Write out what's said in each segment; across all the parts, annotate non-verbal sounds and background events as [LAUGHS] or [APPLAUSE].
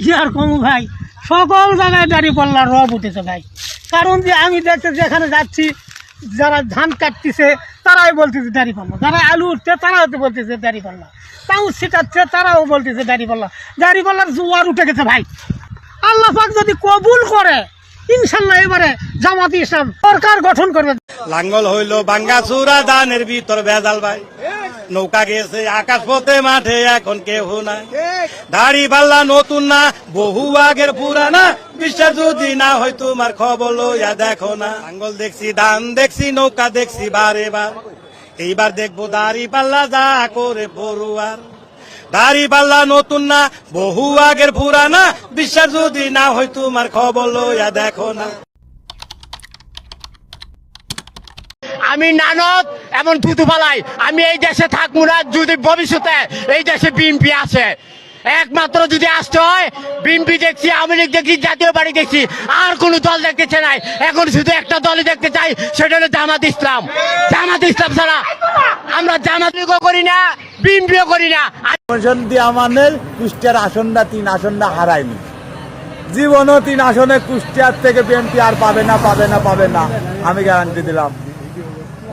আর কমু ভাই। সকল জায়গায় দাঁড়িয়ে পাল্লা রব উঠেছে ভাই। কারণ যে আমি দেখতে যেখানে যাচ্ছি, যারা ধান কাটতেছে, তারাই বলতেছে দাড়ি পাল্লা যারা আলু উঠছে, তারাও তো বলতেছে দাড়ি পাল্লা তাও ছিটাচ্ছে, তারাও বলতেছে দাড়ি পাল্লা দাড়ি পাল্লার জোয়ার উঠে গেছে ভাই। আল্লাহ পাক যদি কবুল করে, ইনশাল্লাহ এবারে জামাত ইসলাম সরকার গঠন করবে। লাঙ্গল হইল বাঙ্গা চূড়া দানের ভিতর ভেজাল ভাই। নৌকা গেছে আকাশ পথে মাঠে এখন কেউ নাই। দাড়ি পাল্লা নতুন না বহু আগের পুরানা। বিশ্বাস যদি না হয় তোমার খবর লইয়া দেখো না। লাঙ্গল দেখছি ধান দেখছি নৌকা দেখছি বারে বার। এইবার দেখব দাড়ি পাল্লা যা করে পড়ুয়ার। দাড়ি পাল্লা নতুন না বহু আগের পুরানা। বিশ্বাস যদি না হয় তোমার খবর লইয়া দেখো না। আমি নানক এমন থুতু আমি এই দেশে থাকব না, যদি ভবিষ্যতে এই দেশে বিএনপি আছে একমাত্র যদি আসতে হয় বিএনপি দেখছি, আওয়ামী লীগ দেখছি, জাতীয় পার্টি দেখছি, আর কোন দল দেখতে নাই। এখন শুধু একটা দলই দেখতে চাই, সেটা হলো জামাত ইসলাম। জামাত ইসলাম ছাড়া আমরা জামাত লীগও করি না বিএনপিও করি না। নরসিংদী আমাদের কুষ্টিয়ার আসনটা, তিন আসনটা হারায়নি। জীবনও তিন আসনে কুষ্টিয়ার থেকে বিএনপি আর পাবে না পাবে না পাবে না। আমি গ্যারান্টি দিলাম।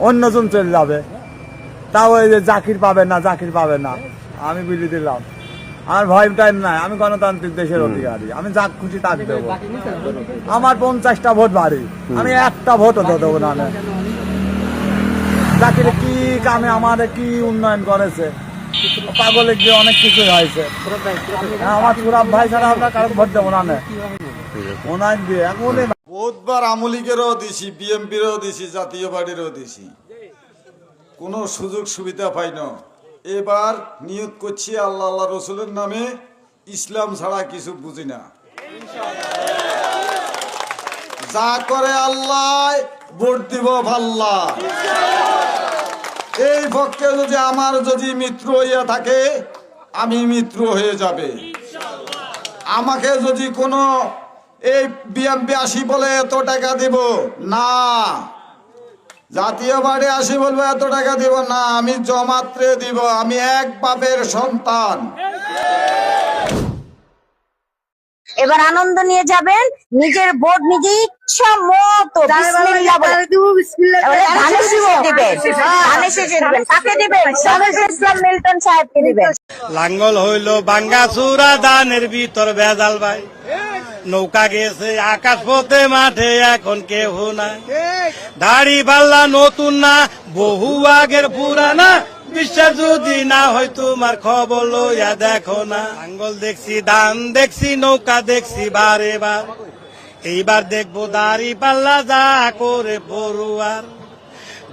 অন্যজন চলে যাবে। তাও ওই যে জাকির পাবে না জাকির পাবে না। আমি বলে দিলাম। আমার ভয় টাইম নাই। আমি গণতান্ত্রিক দেশের অধিকারী। আমি যাক খুশি তাক দেবো। আমার পঞ্চাশটা ভোট বাড়ি। আমি একটা ভোটও দেবো না। জাকির কি কামে আমার কি উন্নয়ন করেছে? পাগলে গিয়ে অনেক কিছু হয়েছে। হ্যাঁ, আমার সুরাব ভাই ছাড়া আমরা কারও ভোট দেবো না না। ওনার দিয়ে। এখন বহুতবার আমলিগেরও দিছি বিএমপিরও দিছি জাতীয় পার্টিরও দিছি কোনো সুযোগ সুবিধা পাই না এবার নিয়োগ করছি আল্লাহ আল্লাহ রসুলের নামে, ইসলাম ছাড়া কিছু বুঝি না। যা করে আল্লাহ, ভোট দিব ভাল্লা। এই পক্ষে যদি আমার যদি মিত্র হইয়া থাকে, আমি মিত্র হয়ে যাবে। আমাকে যদি কোনো এই বিএমপি আসি বলে এত টাকা দিব? না। জাতীয় বাড়ি আসি বলব এত টাকা দিব না আমি জমাত্রে দিব আমি এক বাপের সন্তান। এবার আনন্দ নিয়ে যাবেন নিজের ভোট নিজে ইচ্ছা মতো লাঙ্গল হইল বাঙ্গা চূড়া দানের ভিতর ভেজাল ভাই। নৌকা গেছে আকাশ পথে মাঠে এখন কেউ না দাড়ি পাল্লা নতুন না বহু আগের পুরানা। বিশ্বাস যদি না হয় তোমার খবর লইয়া দেখো না। লাঙ্গল দেখছি ধান দেখছি নৌকা দেখছি বারে বার। এইবার দেখব দাড়ি পাল্লা যা করে পড়ুয়ার।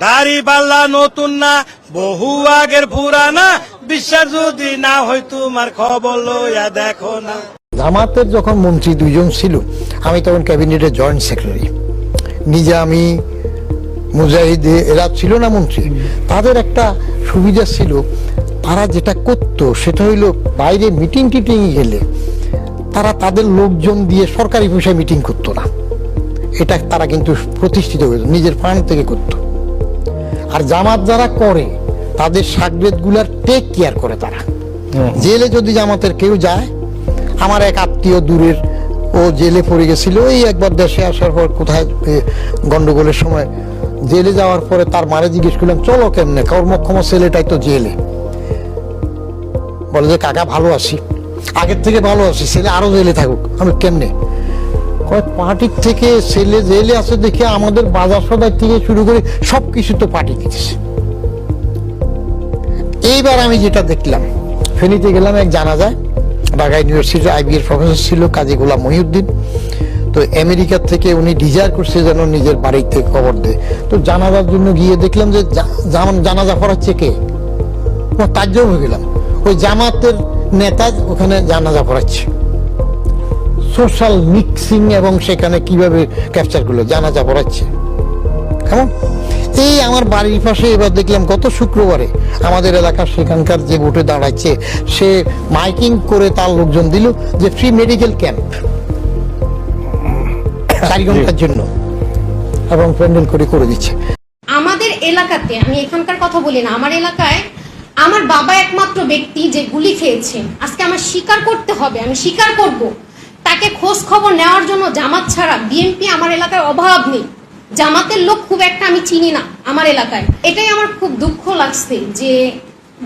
দাড়ি পাল্লা নতুন না বহু আগের পুরানা। বিশ্বাস যদি না হয় তোমার খবর লইয়া দেখো না। জামাতের যখন মন্ত্রী দুইজন ছিল আমি তখন ক্যাবিনেটের জয়েন্ট সেক্রেটারি। নিজে আমি মুজাহিদ এরা ছিল না মন্ত্রী। তাদের একটা সুবিধা ছিল তারা যেটা করত সেটা হইল বাইরে মিটিং টিটিং গেলে তারা তাদের লোকজন দিয়ে সরকারি পয়সায় মিটিং করতো না। এটা তারা কিন্তু প্রতিষ্ঠিত হইত নিজের ফান্ড থেকে করতো। আর জামাত যারা করে তাদের সাগরেদগুলার টেক কেয়ার করে তারা। জেলে যদি জামাতের কেউ যায় আমার এক আত্মীয় দূরের ও জেলে পড়ে গেছিল। এই একবার দেশে আসার পর কোথায় গন্ডগোলের সময় জেলে যাওয়ার পরে তার মারে জিজ্ঞেস করলাম, চলো কেমনে? কর্মক্ষম ছেলেটাই তো জেলে। বলে যে, কাকা, ভালো আছি। আগের থেকে ভালো আছি, ছেলে আরও জেলে থাকুক। আমি কেমনে? পার্টির থেকে ছেলে জেলে আছে দেখে আমাদের বাজার সদাই থেকে শুরু করে সব কিছু তো পার্টি দিতেছে। এইবার আমি যেটা দেখলাম, ফেনীতে গেলাম এক জানা যায় ঢাকা ইউনিভার্সিটির আইবি এর প্রফেসর ছিল কাজী গোলাম মহিউদ্দিন। তো আমেরিকা থেকে উনি ডিজায়ার করছে যেন নিজের বাড়ির থেকে খবর দেয়। তো জানাজার জন্য গিয়ে দেখলাম যে জানাজা পড়াচ্ছে কে? তাজ্জব হয়ে গেলাম। ওই জামাতের নেতা ওখানে জানাজা পড়াচ্ছে সোশ্যাল মিক্সিং এবং সেখানে কীভাবে ক্যাপচার করল, জানাজা পড়াচ্ছে কেমন? এই আমার বাড়ির পাশে এবার দেখলাম গত শুক্রবারে আমাদের এলাকার সেখানকার যে ভোটে দাঁড়াচ্ছে সে মাইকিং করে তার লোকজন দিল যে ফ্রি মেডিকেল ক্যাম্প চারি ঘণ্টার জন্য। এবং প্যান্ডেল করে করে দিচ্ছে। আমাদের এলাকাতে আমি এখানকার কথা বলি না আমার এলাকায় আমার বাবা একমাত্র ব্যক্তি যে গুলি খেয়েছে। আজকে আমার স্বীকার করতে হবে আমি স্বীকার করব। তাকে খোঁজ খবর নেওয়ার জন্য জামাত ছাড়া বিএনপি আমার এলাকায় অভাব নেই। জামাতের লোক খুব একটা আমি চিনি না আমার এলাকায়। এটাই আমার খুব দুঃখ লাগছে যে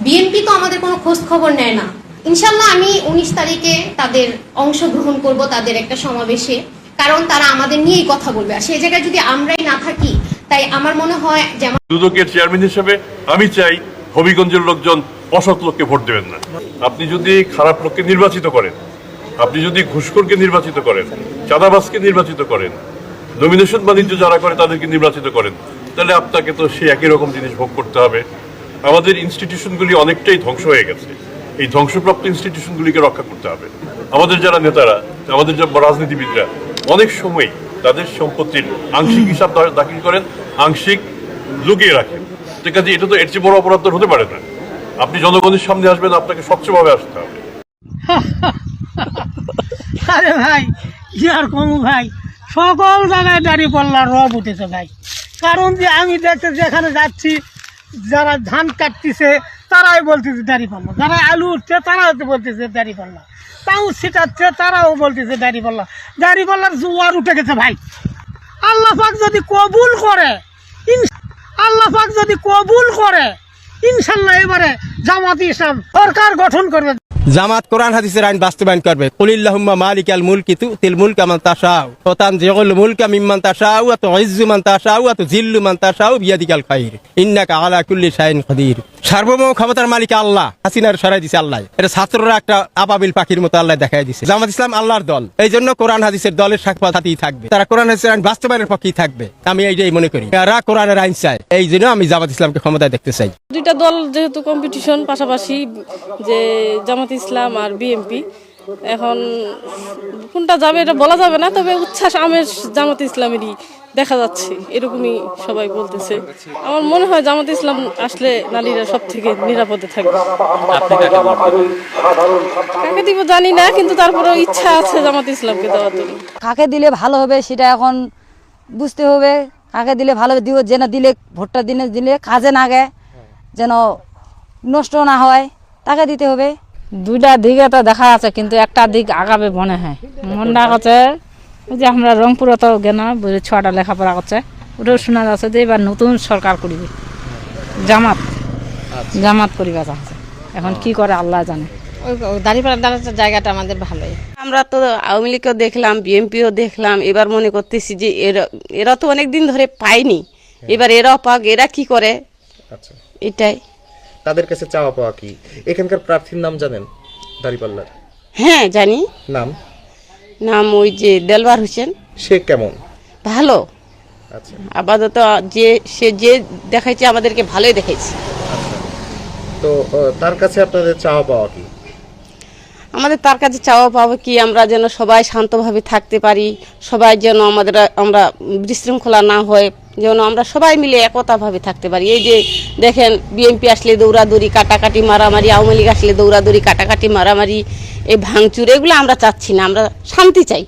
বিএনপি তো আমাদের কোনো খোঁজ খবর নেয় না। ইনশাল্লাহ আমি উনিশ তারিখে তাদের অংশগ্রহণ করব তাদের একটা সমাবেশে, কারণ তারা আমাদের নিয়েই কথা বলবে। আর সেই জায়গায় যদি আমরাই না থাকি, তাই আমার মনে হয় যে আমার দুদকের চেয়ারম্যান হিসেবে আমি চাই হবিগঞ্জের লোকজন অসৎ লোককে ভোট দেবেন না। আপনি যদি খারাপ লোককে নির্বাচিত করেন, আপনি যদি ঘুষখোরকে নির্বাচিত করেন, চাঁদাবাজকে নির্বাচিত করেন নমিনেশন বাণিজ্য যারা করে তাদেরকে নির্বাচিত করেন। তাহলে আপনাকে তো সেই একই রকম জিনিস ভোগ করতে হবে। আমাদের ইনস্টিটিউশনগুলি অনেকটাই ধ্বংস হয়ে গেছে। এই ধ্বংসপ্রাপ্ত ইনস্টিটিউশনগুলিকে রক্ষা করতে হবে। আমাদের যারা নেতারা, আমাদের যারা রাজনীতিবিদরা, অনেক সময় তাদের সম্পত্তির আংশিক হিসাব দাখিল করেন, আংশিক লুকিয়ে রাখেন। ঠিক আছে এটা তো এর চেয়ে বড় অপরাধ হতে পারে না। আপনি জনগণের সামনে আসবেন, আপনাকে স্বচ্ছভাবে আসতে হবে। [LAUGHS] আরে ভাই, কি আর কমু ভাই? সকল জায়গায় দাঁড়িয়ে পাল্লার রব উঠেছে ভাই। কারণ যে আমি দেখতে যেখানে যাচ্ছি, যারা ধান কাটতেছে, তারাই বলতেছে দাঁড়িয়ে পাল্লা যারা আলু উঠছে, তারাও বলতেছে দাঁড়িয়ে পাল্লা তাও ছিটাচ্ছে, তারাও বলতেছে দাঁড়িয়ে পাল্লা দাঁড়িয়ে পাল্লার জোয়ার উঠে গেছে ভাই। আল্লাহ পাক যদি কবুল করে আল্লাহ পাক যদি কবুল করে, ইনশাল্লাহ এবারে জামাত ইসলাম সরকার গঠন করবে। জামাত কোরআন হাদিসের আইন বাস্তবায়ন করবে। কুলিল্লাহুম্মা মালিকাল মুলকি তুতিল মুলকা মান তাশাউ। ওয়া তানজিউল মুলকা মিম্মান তাশাউ, ওয়া তুইজ্জু মান তাশাউ, ওয়া তুযিল্লু মান তাশাউ বিয়াদিকাল খাইর। ইন্নাকা আলা কুল্লি শাইইন কাদির। সার্বভৌম ক্ষমতার মালিক আল্লাহ। হাসিনার সরাই দিছে আল্লাহ। এটা ছাত্ররা একটা আপাবিল পাখির মতো আল্লাহ দেখাই দিছে। জামাত ইসলাম আল্লাহর দল। এই জন্য কোরআন হাদিসের দলের সাক্ষাতেই থাকবে। তারা কোরআন হাদিসের আইন বাস্তবায়নের পক্ষেই থাকবে। আমি এইটাই মনে করি। এরা কোরআনের আইন চায়। এই জন্য আমি জামাত ইসলামকে ক্ষমতায় দেখতে চাই। দুইটা দল যেহেতু কম্পিটিশন পাশাপাশি, যে জামাত ইসলাম আর বিএমপি এখন কোনটা যাবে এটা বলা যাবে না তবে উচ্ছ্বাস আমের জামাত ইসলামেরই দেখা যাচ্ছে এরকমই সবাই বলতেছে। আমার মনে হয় জামাত ইসলাম আসলে নারীরা সব থেকে নিরাপদে থাকবে। কাকে দিব জানি না কিন্তু তারপরেও ইচ্ছা আছে জামাত ইসলামকে দেওয়ার জন্য। কাকে দিলে ভালো হবে সেটা এখন বুঝতে হবে। কাকে দিলে ভালো হবে দিব যেন দিলে ভোটটা দিনে দিলে কাজে না গে যেন নষ্ট না হয় তাকে দিতে হবে। দুইটা দিকে তো দেখা আছে কিন্তু একটা দিক আগাবে মনে হয়। মনটা করছে ওই যে আমরা রংপুরে তো গেনা বুঝে ছটা লেখাপড়া করছে। ওটাও শোনা যাচ্ছে যে এবার নতুন সরকার করিবে। জামাত জামাত করিবা আছে এখন কি করে আল্লাহ জানে। দাঁড়িয়ে দাঁড়াতে জায়গাটা আমাদের ভালোই। আমরা তো আওয়ামী লীগও দেখলাম বিএনপিও দেখলাম এবার মনে করতেছি যে এরা এরা তো অনেক দিন ধরে পায়নি। এবার এরাও পাক এরা কি করে? আচ্ছা। এটাই। তাদের কাছে চাওয়া পাওয়া কি? এখানকার প্রার্থীর নাম জানেন? দাঁড়িপাল্লার হ্যাঁ জানি। নাম? নাম ওই যে দেলবার হোসেন। সে কেমন? ভালো। আচ্ছা। আপাতত যে সে যে দেখাইছে আমাদেরকে ভালোই দেখাইছে। তো আহ, তার কাছে আপনাদের চাওয়া পাওয়া কি? আমাদের তার কাছে চাওয়া পাবো কি? আমরা যেন সবাই শান্তভাবে থাকতে পারি সবাই যেন আমাদের আমরা বিশৃঙ্খলা না হয়। যেন আমরা সবাই মিলে একতাভাবে থাকতে পারি। এই যে দেখেন বিএনপি আসলে দৌড়াদৌড়ি, কাটাকাটি, মারামারি, আওয়ামী লীগ আসলে দৌড়াদৌড়ি, কাটাকাটি, মারামারি, এই ভাঙচুর, এগুলো আমরা চাচ্ছি না, আমরা শান্তি চাই।